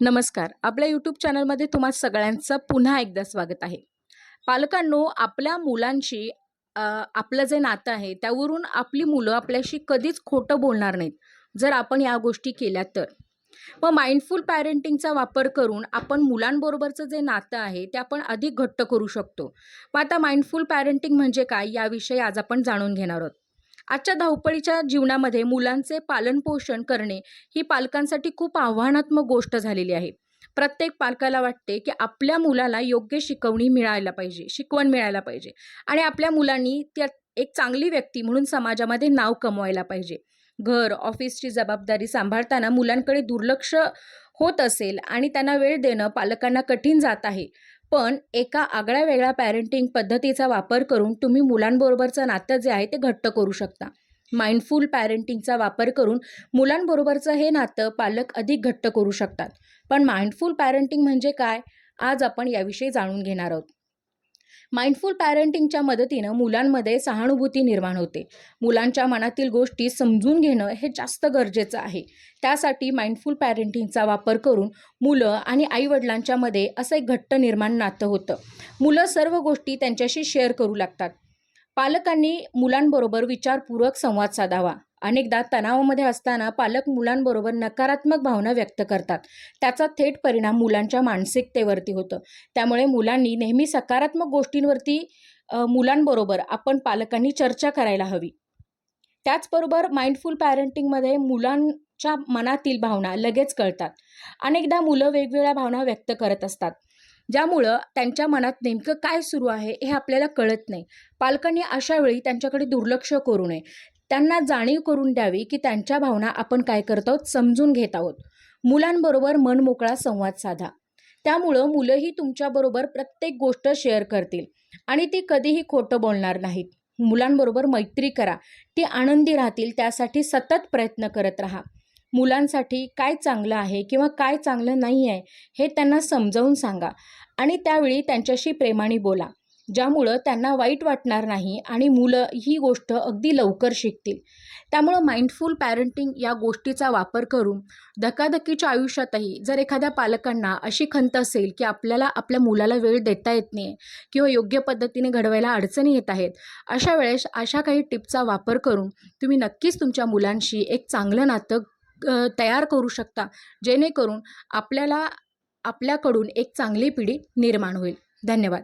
नमस्कार. आपल्या यूट्यूब चॅनलमध्ये तुम्हा सगळ्यांचं पुन्हा एकदा स्वागत आहे. पालकांनो आपल्या मुलांशी आपलं जे नातं आहे त्यावरून आपली मुलं आपल्याशी कधीच खोटं बोलणार नाहीत जर आपण या गोष्टी केल्या तर. मग माइंडफुल पॅरेंटिंगचा वापर करून आपण मुलांबरोबरचं जे नातं आहे ते आपण अधिक घट्ट करू शकतो. मग आता माइंडफुल पॅरेंटिंग म्हणजे काय याविषयी आज आपण जाणून घेणार आहोत. आजच्या धावपळीच्या जीवनामध्ये मुलांचे पालनपोषण करणे ही पालकांसाठी खूप आव्हानात्मक गोष्ट झालेली आहे. प्रत्येक पालकाला वाटते की आपल्या मुलाला योग्य शिकवणी मिळायला पाहिजे शिकवण मिळायला पाहिजे आणि आपल्या मुलांनी त्या एक चांगली व्यक्ती म्हणून समाजामध्ये नाव कमवायला पाहिजे. घर ऑफिसची जबाबदारी सांभाळताना मुलांकडे दुर्लक्ष होत असेल आणि त्यांना वेळ देणं पालकांना कठीण जात आहे. पण एका आगळ्या वेगळ्या पॅरेंटिंग पद्धतीचा वापर करून तुम्ही मुलांबरोबरचं नातं जे आहे ते घट्ट करू शकता. माइंडफुल पॅरेंटिंगचा वापर करून मुलांबरोबरचं हे नातं पालक अधिक घट्ट करू शकतात. पण माइंडफुल पॅरेंटिंग म्हणजे काय? आज आपण याविषयी जाणून घेणार आहोत. माइंडफुल पॅरेंटिंगच्या मदतीनं मुलांमध्ये सहानुभूती निर्माण होते. मुलांच्या मनातील गोष्टी समजून घेणं हे जास्त गरजेचं आहे. त्यासाठी माइंडफुल पॅरेंटिंगचा वापर करून मुलं आणि आईवडिलांच्यामध्ये असं एक घट्ट निर्माण नातं होतं. मुलं सर्व गोष्टी त्यांच्याशी शेअर करू लागतात. पालकांनी मुलांबरोबर विचारपूर्वक संवाद साधावा. अनेकदा तणावामध्ये असताना पालक मुलांबरोबर नकारात्मक भावना व्यक्त करतात. त्याचा थेट परिणाम मुलांच्या मानसिकतेवरती होतं. त्यामुळे मुलांनी नेहमी सकारात्मक गोष्टींवरती मुलांबरोबर आपण पालकांनी चर्चा करायला हवी. त्याचबरोबर माइंडफुल पॅरेंटिंगमध्ये मुलांच्या मनातील भावना लगेच कळतात. अनेकदा मुलं वेगवेगळ्या भावना व्यक्त करत असतात. ज्यामुळं त्यांच्या मनात नेमकं काय सुरू आहे हे आपल्याला कळत नाही. पालकांनी अशा वेळी त्यांच्याकडे दुर्लक्ष करू नये. त्यांना जाणीव करून द्यावी की त्यांच्या भावना आपण काय करत आहोत समजून घेत आहोत. मुलांबरोबर मनमोकळा संवाद साधा. त्यामुळं मुलंही तुमच्याबरोबर प्रत्येक गोष्ट शेअर करतील आणि ती कधीही खोटं बोलणार नाहीत. मुलांबरोबर मैत्री करा. ती आनंदी राहतील त्यासाठी सतत प्रयत्न करत राहा. मुलांसाठी काय चांगलं आहे किंवा काय चांगलं नाही आहे हे त्यांना समजावून सांगा आणि त्यावेळी त्यांच्याशी प्रेमाने बोला. ज्यामुळं त्यांना वाईट वाटणार नाही आणि मुलं ही गोष्ट अगदी लवकर शिकतील. त्यामुळं माइंडफुल पॅरेंटिंग या गोष्टीचा वापर करून धकाधकीच्या आयुष्यातही जर एखाद्या पालकांना अशी खंत असेल की आपल्याला आपल्या मुलाला वेळ देता येत नाही किंवा योग्य पद्धतीने घडवायला अडचणी येत आहेत अशा वेळेस अशा काही टिपचा वापर करून तुम्ही नक्कीच तुमच्या मुलांशी एक चांगलं नातं तयार करू शकता जेणेकरून आपल्याला आपल्याकडून एक चांगली पिढी निर्माण होईल. धन्यवाद.